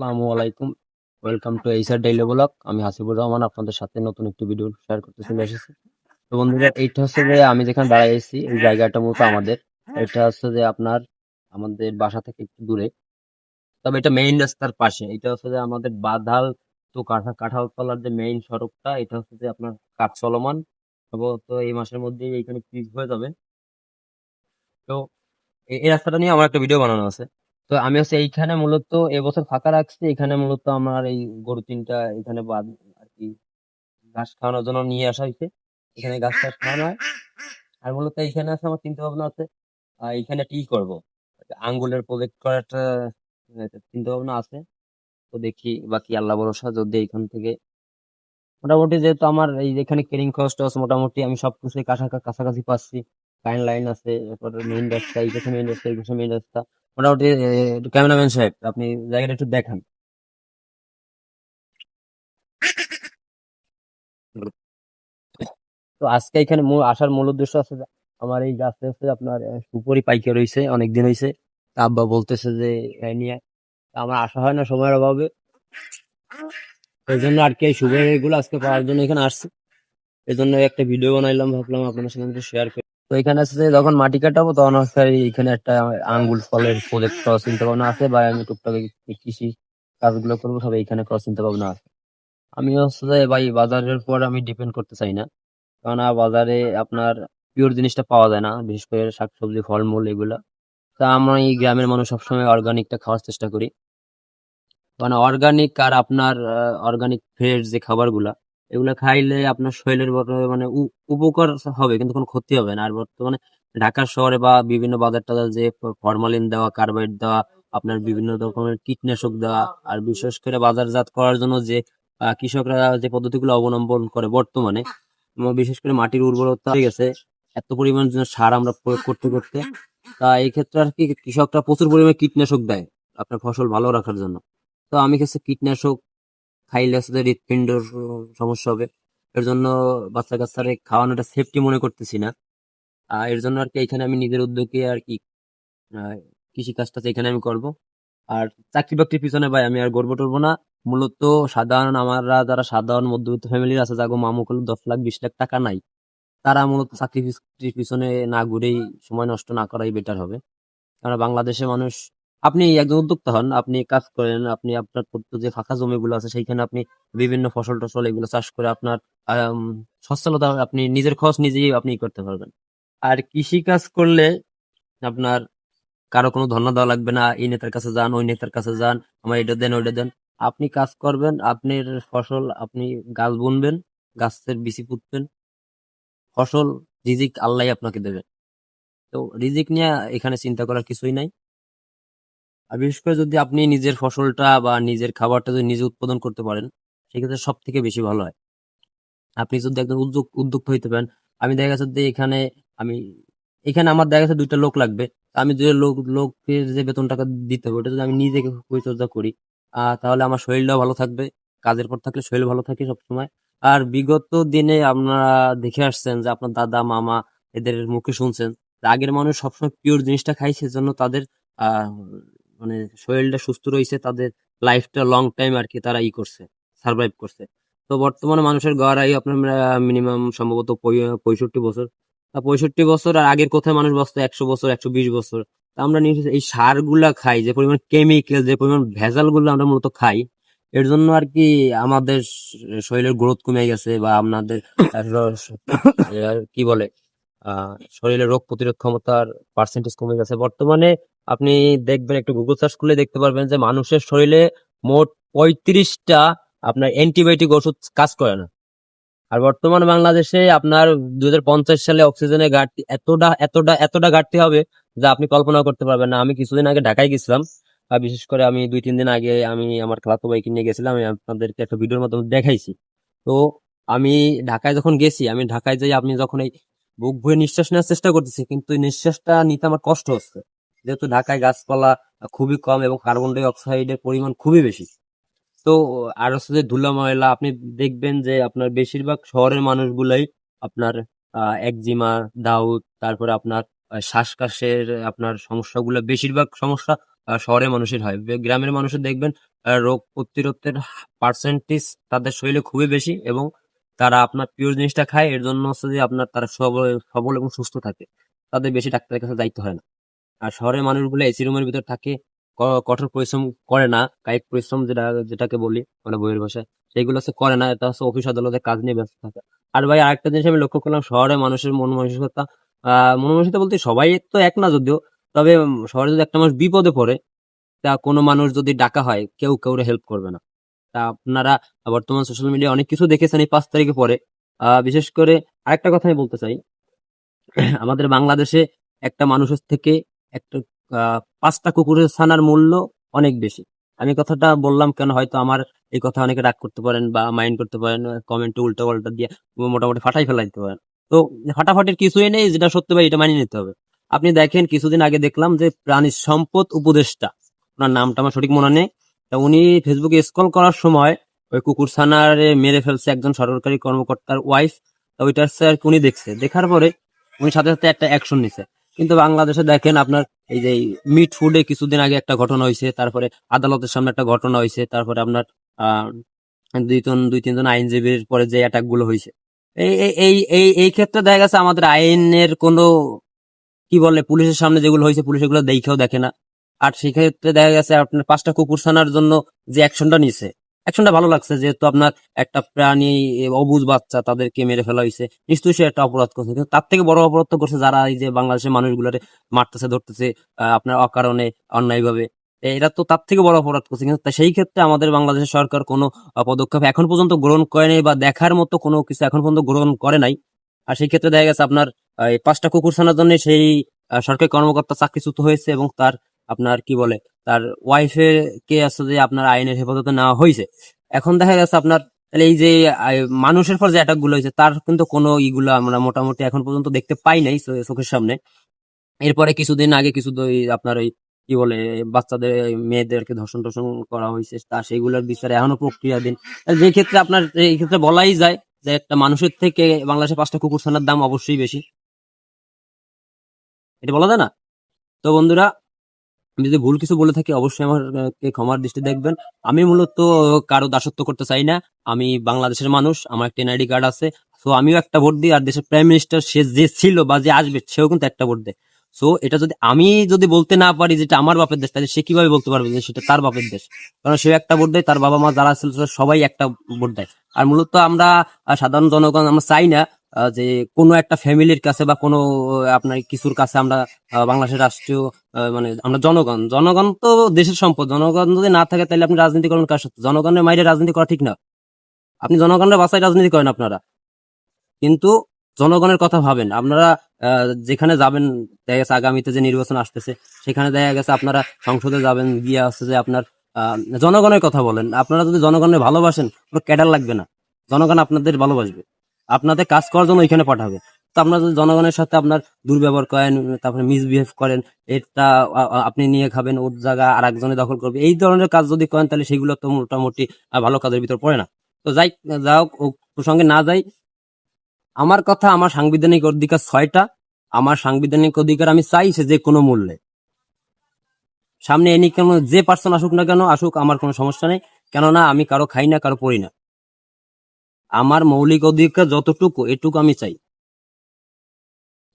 আসসালামু আলাইকুম। Welcome to এইসার daily blog আমি হাসিবুর রহমান, আপনাদের সাথে নতুন একটি ভিডিও শেয়ার করতে চলে এসেছি। তো বন্ধুরা, এইটা হচ্ছে যে আমি যেখানে দাঁড়াই আছি, এই জায়গাটা মতো আমাদের। এটা হচ্ছে যে আপনার আমাদের বাসা থেকে একটু দূরে। তবে এটা মেইন রাস্তার পাশে। এটা হচ্ছে যে আমাদের বাধাল তো কাঠা কাঁঠালতলার যে মেইন সড়কটা, এটা হচ্ছে যে আপনার কাজ চলমান। সম্ভবত এই মাসের মধ্যেই এইখানে ক্লিক হয়ে যাবে। তো এই রাস্তাটা নিয়ে আমার একটা ভিডিও বানানো আছে। তো আমি হচ্ছে এইখানে মূলত এবছর ফাঁকা রাখছি। এখানে মূলত আমার এই গরু তিনটা এখানে বাদ আর কি ঘাস খাওয়ানোর জন্য নিয়ে আসা হয়েছে। এখানে ঘাস টাস খাওয়ানো হয়। আর মূলত এইখানে আছে আমার চিন্তা ভাবনা আছে। এইখানে কি করব। আঙ্গুলের প্রজেক্ট করার একটা চিন্তা ভাবনা আছে। তো দেখি বাকি আল্লাহ ভরসা যদি এখান থেকে মোটামুটি যেহেতু আমার এই যেখানে কেরিং কস্ট আছে মোটামুটি আমি সবকিছুই কাছাকাছি কাছাকাছি পাচ্ছি। কারেন্ট লাইন আছে, এরপর মেইন রাস্তা, এই পাশে মেইন রাস্তা, এই পাশে মেইন রাস্তা। মোটামুটি ক্যামেরাম্যান সাহেব, আপনি জায়গাটা একটু দেখান। তো আজকে এখানে আসার মূল উদ্দেশ্য আছে আমার এই গাছটা হচ্ছে আপনার সুপারি পাইকে রয়েছে অনেকদিন হয়েছে তা আব্বা বলতেছে যে নিয়ে আমার আসা হয় না সময়ের অভাবে। এই জন্য আর কি এই সুপারি গুলো আজকে পাওয়ার জন্য এখানে আসছি। এই জন্য একটা ভিডিও বানাইলাম, ভাবলাম আপনার সঙ্গে শেয়ার করি। তো এখানে আছে যখন মাটি কাটাবো, তখন হচ্ছে এখানে একটা আঙ্গুল, ফলের প্রজেক্ট করার চিন্তা ভাবনা আছে বা আমি টুকটাক কৃষি কাজগুলো করব, সব এখানে করার চিন্তা ভাবনা আছে। আমি হচ্ছে ভাই বাজারের পর আমি ডিপেন্ড করতে চাই না। কেননা বাজারে আপনার পিওর জিনিসটা পাওয়া যায় না, বিশেষ করে শাকসবজি, ফলমূল এগুলা। তা আমরা এই গ্রামের মানুষ সবসময় অর্গানিকটা খাওয়ার চেষ্টা করি। মানে অর্গানিক আর আপনার অর্গানিক ফ্রেশ যে খাবারগুলা এগুলা খাইলে আপনার শরীরের মানে উপকার হবে, কিন্তু কোনো ক্ষতি হবে না। আর বর্তমানে ঢাকা শহরে বা বিভিন্ন বাজার টাজার যে ফরমালিন দেওয়া কার্বাইড দেওয়া, আপনার বিভিন্ন রকমের কীটনাশক দেওয়া, আর বিশেষ করে বাজারজাত করার জন্য যে কৃষকরা যে পদ্ধতিগুলো অবলম্বন করে বর্তমানে বিশেষ করে মাটির উর্বরতা হয়ে গেছে, এত পরিমাণ সার আমরা প্রয়োগ করতে করতে, তা এই ক্ষেত্রে আর কি কৃষকরা প্রচুর পরিমাণে কীটনাশক দেয় আপনার ফসল ভালো রাখার জন্য। তো আমি কাছে কীটনাশক খাইলে আসলে হৃৎপিণ্ডর সমস্যা হবে। এর জন্য বাচ্চা কাচ্চারে খাওয়ানোটা সেফটি মনে করতেছি না। আহ, এর জন্য আর কি এখানে আমি নিজের উদ্যোগে আর কি কৃষি কাজটা এখানে আমি করব। আর চাকরি বাকরির পিছনে ভাই আমি আর গর্ব টরবো না। মূলত সাধারণ আমরা যারা সাধারণ মধ্যবিত্ত ফ্যামিলির আছে যাগো মামু করলে দশ লাখ বিশ লাখ টাকা নাই। তারা মূলত চাকরি পিছনে না ঘুরেই সময় নষ্ট না করাই বেটার হবে। কারণ বাংলাদেশে মানুষ আপনি একজন উদ্যোক্তা হন, আপনি কাজ করেন, আপনি আপনার প্রত্যেক যে ফাঁকা জমিগুলো আছে, সেইখানে আপনি বিভিন্ন ফসল টসল এগুলো চাষ করে আপনার সচ্ছলতা আপনি নিজের খরচ নিজেই আপনি করতে পারবেন। আর কৃষি কাজ করলে আপনার কারও কোনো ধর্ণা দেওয়া লাগবে না, এই নেতার কাছে যান, ওই নেতার কাছে যান, আমার এটা দেন, ওইটা দেন। আপনি কাজ করবেন, আপনার ফসল আপনি গাছ বুনবেন, গাছের বিচি পুঁতবেন, ফসল রিজিক আল্লাহ আপনাকে দেবে। তো রিজিক নিয়ে এখানে চিন্তা করার কিছুই নাই। আর বিশেষ করে যদি আপনি নিজের ফসলটা বা নিজের খাবারটা যদি নিজে উৎপাদন করতে পারেন, সেক্ষেত্রে সব থেকে বেশি ভালো হয়। আপনি যদি একজন উদ্যোগ, উদ্যোক্তা হইতে পারেন, আমি দেখা গেছে যে এখানে আমি, এখানে আমার দেখা গেছে দুইটা লোক লাগবে। আমি যে লোক লোকের যে বেতন টাকা দিতে হবে, ওটা যদি আমি নিজে পরিচর্যা করি তাহলে আমার শরীরটাও ভালো থাকবে, কাজের পর থাকলে শরীর ভালো থাকে সবসময়। আর বিগত দিনে আপনারা দেখে আসছেন যে আপনার দাদা, মামা এদের মুখে শুনছেন আগের মানুষ সবসময় পিওর জিনিসটা খাই সেজন্য তাদের মানে শরীরটা সুস্থ রয়েছে, তাদের লাইফটা লং টাইম আর কি তারা ই করছে সার্ভাইভ করছে। তো বর্তমানে মানুষের গড় আয়ু আপনার মিনিমাম সম্ভবত পঁয়ষট্টি বছর। তা পঁয়ষট্টি বছর আর আগের কোথায় মানুষ বাঁচতো একশো বছর, একশো বিশ বছর। তা আমরা এই সারগুলা খাই, যে পরিমাণ কেমিক্যাল যে পরিমাণ ভেজালগুলো আমরা মূলত খাই, এর জন্য আর কি আমাদের শরীরের গ্রোথ কমে গেছে বা আপনাদের কি বলে শরীরের রোগ প্রতিরোধ ক্ষমতার পার্সেন্টেজ কমে গেছে। বর্তমানে আপনি দেখবেন একটু গুগল সার্চ করলে দেখতে পারবেন যে মানুষের শরীরে মোট পঁয়ত্রিশটা আপনার অ্যান্টিবায়োটিক ওষুধ কাজ করে না। আর বর্তমান বাংলাদেশে আপনার দুই হাজার পঞ্চাশ সালে অক্সিজেনের ঘাটতি এতটা এতটা এতটা ঘাটতি হবে যা আপনি কল্পনা করতে পারবেন না। আমি কিছুদিন আগে ঢাকায় গেছিলাম। আর বিশেষ করে আমি দুই, তিন দিন আগে আমি আমার খালাতো ভাইকে নিয়ে গেছিলাম। আমি আপনাদেরকে একটা ভিডিওর মাধ্যমে দেখাইছি। তো আমি ঢাকায় যখন গেছি, আমি ঢাকায় যাই, আপনি যখন এই বুক ভরে নিঃশ্বাস নেওয়ার চেষ্টা করতেছি কিন্তু নিঃশ্বাসটা নিতে আমার কষ্ট হচ্ছে। যেহেতু ঢাকায় গাছপালা খুবই কম এবং কার্বন ডাই অক্সাইডের পরিমাণ খুবই বেশি। তো, আর হচ্ছে যে ধুলা ময়লা, আপনি দেখবেন যে আপনার বেশিরভাগ শহরের মানুষগুলাই আপনার একজিমা, দাউদ, তারপরে আপনার শ্বাসকাশের, আপনার সমস্যাগুলো বেশিরভাগ সমস্যা শহরের মানুষের হয়। গ্রামের মানুষের দেখবেন রোগ প্রতিরোধের পার্সেন্টেজ তাদের শরীরে খুবই বেশি এবং তারা আপনার পিওর জিনিসটা খায়, এর জন্য হচ্ছে যে আপনার তারা সবল সবল এবং সুস্থ থাকে। তাদের বেশি ডাক্তারের কাছে দায়িত্ব হয় না। আর শহরের মানুষগুলো এসি রুমের ভিতর থাকে কঠোর পরিশ্রম করে না, কায়িক পরিশ্রম যেটা, যেটাকে বলি মানে বইয়ের ভাষায় সেগুলো হচ্ছে করে না, এটা হচ্ছে অফিস আদালতে কাজ নিয়ে ব্যস্ত থাকে। আর ভাই, আরেকটা জিনিস আমি লক্ষ্য করলাম, শহরে মানুষের মন মানসিকতা মন মানসিকতা বলতে সবাই তো এক না যদিও, তবে শহরে যদি একটা মানুষ বিপদে পড়ে, তা কোনো মানুষ যদি ডাকা হয়, কেউ কেউ হেল্প করবে না। তা আপনারা বর্তমান সোশ্যাল মিডিয়া অনেক কিছু দেখেছেন এই পাঁচ তারিখে পরে। বিশেষ করে আরেকটা কথা আমি বলতে চাই। আমাদের বাংলাদেশে একটা মানুষের থেকে একটা পাঁচটা কুকুরের ছানার মূল্য অনেক বেশি। আমি কথাটা বললাম কেন হয়তো আমার এই কথা অনেকে রাগ করতে পারেন বা মাইন্ড করতে পারেন, কমেন্টে উল্টো পাল্টা দিয়ে মোটামুটি ফাটাই ফেলাই দিতে পারেন। তো ফাটাফাটির কিছুই নেই, যেটা সত্যি ভাই এটা মানিয়ে নিতে হবে। আপনি দেখেন কিছুদিন আগে দেখলাম যে প্রাণী সম্পদ উপদেষ্টা, ওনার নামটা আমার সঠিক মনে নেই, তা উনি ফেসবুকে স্ক্রল করার সময় ওই কুকুর ছানারে মেরে ফেলছে একজন সরকারি কর্মকর্তার ওয়াইফ তা ওইটা আর উনি দেখছে। দেখার পরে উনি সাথে সাথে একটা অ্যাকশন নিছে। কিন্তু বাংলাদেশে দেখেন আপনার এই যে মিট ফুডে কিছুদিন আগে একটা ঘটনা হয়েছে, তারপরে আদালতের সামনে একটা ঘটনা হয়েছে, তারপরে আপনার দুই জন দুই তিনজন আইনজীবীর পরে যে অ্যাটাকগুলো হয়েছে। এই, এই- এই এই এই ক্ষেত্রে দেখা গেছে আমাদের আইনের কোনো, কি বলে, পুলিশের সামনে যেগুলো হয়েছে, পুলিশ এগুলো দেখেও দেখে না। আর সেক্ষেত্রে দেখা গেছে আপনার পাঁচটা কুকুর ছানার জন্য যে অ্যাকশনটা নিছে অ্যাকশনটা ভালো লাগছে, যেহেতু আপনার একটা প্রাণী অবুজ বাচ্চা তাদেরকে মেরে ফেলা হয়েছে নিশ্চয়ই সে একটা অপরাধ করছে। কিন্তু তার থেকে বড় অপরাধ তো করছে যারা এই যে বাংলাদেশের মানুষগুলোরে মারতেছে, ধরতেছে আপনার অকারণে, অন্যায়ভাবে। এরা তো তার থেকে বড় অপরাধ করছে। কিন্তু সেই ক্ষেত্রে আমাদের বাংলাদেশের সরকার কোনো পদক্ষেপ এখন পর্যন্ত গ্রহণ করেনি বা দেখার মতো কোনো কিছু এখন পর্যন্ত গ্রহণ করে নাই। আর সেই ক্ষেত্রে দেখা গেছে আপনার পাঁচটা কুকুর ছানার জন্য সেই সরকারি কর্মকর্তা চাকরিচ্যুত হয়েছে এবং তার আপনার কি বলে তার ওয়াইফের কে আছে যে আপনার আইনের হেফাজতে নেওয়া হয়েছে। এখন দেখা যাচ্ছে আপনার, তাহলে এই যে মানুষের পর যে অ্যাটাকগুলো হয়েছে, তার কিন্তু কোনো ইগুলো আমরা মোটামুটি এখন পর্যন্ত দেখতে পাই নাই চোখের সামনে। এরপরে কিছুদিন আগে কিছু আপনার ওই কি বলে, বাচ্চাদের মেয়েদেরকে ধর্ষণ টর্ষণ করা হয়েছে, তা সেগুলোর বিচারে এখনও প্রক্রিয়াধীন। যে ক্ষেত্রে আপনার, এই ক্ষেত্রে বলাই যায় যে একটা মানুষের থেকে বাংলাদেশে পাঁচটা কুকুর ছানার দাম অবশ্যই বেশি। এটা বলা যায় না? তো বন্ধুরা যদি ভুল কিছু বলে থাকি, অবশ্যই আমার ক্ষমার দৃষ্টি দেখবেন। আমি মূলত কারও দাসত্ব করতে চাই না। আমি বাংলাদেশের মানুষ, আমার একটা এনআইডি কার্ড আছে। তো আমিও একটা ভোট দিই, আর দেশের প্রাইম মিনিস্টার সে যে ছিল বা যে আসবে, সেও কিন্তু একটা ভোট দেয়। সো এটা যদি আমি যদি বলতে না পারি যেটা আমার বাপের দেশ, তাহলে সে কীভাবে বলতে পারবে যে সেটা তার বাপের দেশ? কারণ সে একটা ভোট দেয়, তার বাবা মা যারা ছিল সবাই একটা ভোট দেয়। আর মূলত আমরা সাধারণ জনগণ আমরা চাই না যে কোনো একটা ফ্যামিলির কাছে বা কোনো আপনার কিছুর কাছে আমরা বাংলাদেশের রাষ্ট্রীয় মানে আমরা জনগণ জনগণ তো দেশের সম্পদ, জনগণ যদি না থাকে তাহলে আপনি রাজনীতি করেন কার সাথে? জনগণের মাইরে রাজনীতি করা ঠিক না। আপনি জনগণের বাসায় রাজনীতি করেন আপনারা। কিন্তু জনগণের কথা ভাবেন। আপনারা যেখানে যাবেন, দেখা গেছে আগামীতে যে নির্বাচন আসতেছে, সেখানে দেখা গেছে আপনারা সংসদে যাবেন, গিয়ে আসছে যে আপনার জনগণের কথা বলেন। আপনারা যদি জনগণের ভালোবাসেন, কোনো ক্যাডার লাগবে না। জনগণ আপনাদের ভালোবাসবে। আপনাদের কাজ করার জন্য ওইখানে পাঠাবে। তো আপনারা যদি জনগণের সাথে আপনার দুর্ব্যবহার করেন, তারপরে মিসবিহেভ করেন, এটা আপনি নিয়ে খাবেন, ওর জায়গা আর একজনে দখল করবে, এই ধরনের কাজ যদি করেন তাহলে সেগুলো তো মোটামুটি ভালো কাজের ভিতর পড়ে না। তো যাই যাও ও প্রসঙ্গে না যাই, আমার কথা আমার সাংবিধানিক অধিকার ছয়টা, আমার সাংবিধানিক অধিকার আমি চাই সে যে কোনো মূল্যে। সামনে এনি কেন যে পার্সন আসুক না কেন, আসুক, আমার কোনো সমস্যা নেই। কেননা আমি কারও খাই না, কারও পড়ি না। আমার মৌলিক অধিকার যতটুকু এটুকু আমি চাই।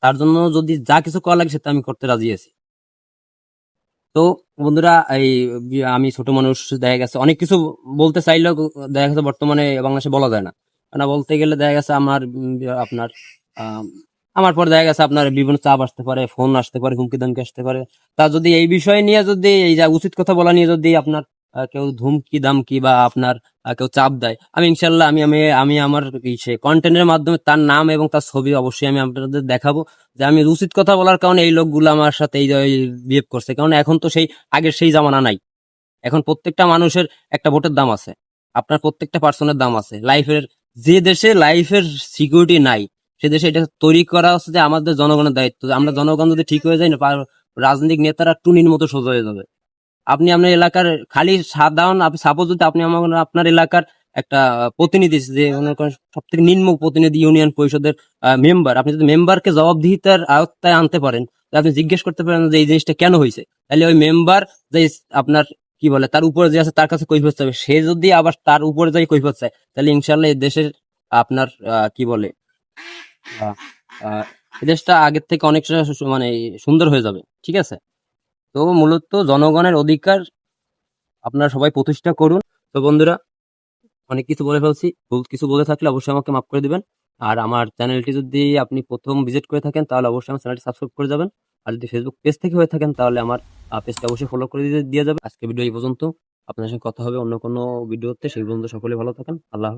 তার জন্য যদি যা কিছু করা লাগে সেটা আমি করতে রাজি আছি। তো বন্ধুরা এই আমি ছোট মানুষ দেখা গেছে অনেক কিছু বলতে চাইলেও দেখা গেছে বর্তমানে বাংলাদেশে বলা যায় না। না বলতে গেলে দেখা গেছে আমার আপনার আম, আমার পর দেখা গেছে আপনার বিভিন্ন চাপ আসতে পারে ফোন আসতে পারে হুমকি ধমকি আসতে পারে। তা যদি এই বিষয় নিয়ে যদি এই যা উচিত কথা বলা নিয়ে যদি আপনার কেউ ধুমকি দামকি বা আপনার কেউ চাপ দেয়, আমি ইনশাল্লাহ, আমি আমি আমি আমার সে কন্টেন্টের মাধ্যমে তার নাম এবং তার ছবি অবশ্যই আমি আপনাদের দেখাবো, যে আমি উচিত কথা বলার কারণে এই লোকগুলো আমার সাথে এই বিহেভ করছে, কারণ এখন তো সেই, আগের সেই জামানা নাই, এখন প্রত্যেকটা মানুষের একটা ভোটের দাম আছে, আপনার প্রত্যেকটা পার্সনের দাম আছে লাইফের যে দেশে লাইফের সিকিউরিটি নাই, সে দেশে এটা তৈরি করা হচ্ছে যে আমাদের জনগণের দায়িত্ব, আমরা জনগণ যদি ঠিক হয়ে যায় না রাজনৈতিক নেতারা টুনির মতো সোজা হয়ে যাবে। আপনি আপনার এলাকার খালি সাধারণ, আপনি সাপোজ যদি আপনি আমার আপনার এলাকার একটা প্রতিনিধি, যে সব থেকে নিম্ন প্রতিনিধি ইউনিয়ন পরিষদের মেম্বার আপনি যদি মেম্বারকে জবাবদিহিতার আয়ত্তায় আনতে পারেন আপনি জিজ্ঞেস করতে পারেন যে এই জিনিসটা কেন হয়েছে? তাহলে ওই মেম্বার যে আপনার, কি বলে, তার উপরে যে আছে তার কাছে কৈফত চাবে সে যদি আবার তার উপরে যাই কৈফত চায়, তাহলে ইনশাল্লাহ এই দেশের আপনার কি বলে দেশটা আগের থেকে অনেকটা মানে সুন্দর হয়ে যাবে। ঠিক আছে? তো মূলত জনগণের অধিকার আপনারা সবাই প্রতিষ্ঠা করুন। তো বন্ধুরা, অনেক কিছু বলে ফেলছি। ভুল কিছু বলে থাকলে অবশ্যই আমাকে মাফ করে দিবেন। আর আমার চ্যানেলটি যদি আপনি প্রথম ভিজিট করে থাকেন, তাহলে অবশ্যই আমার চ্যানেলটি সাবস্ক্রাইব করে যাবেন। আর যদি ফেসবুক পেজ থেকে হয়ে থাকেন, তাহলে আমার পেজটা অবশ্যই ফলো করে দিয়ে যাবে আজকে ভিডিও এই পর্যন্ত। আপনার সঙ্গে কথা হবে অন্য কোনো ভিডিওতে সেই পর্যন্ত সকলে ভালো থাকেন। আল্লাহ।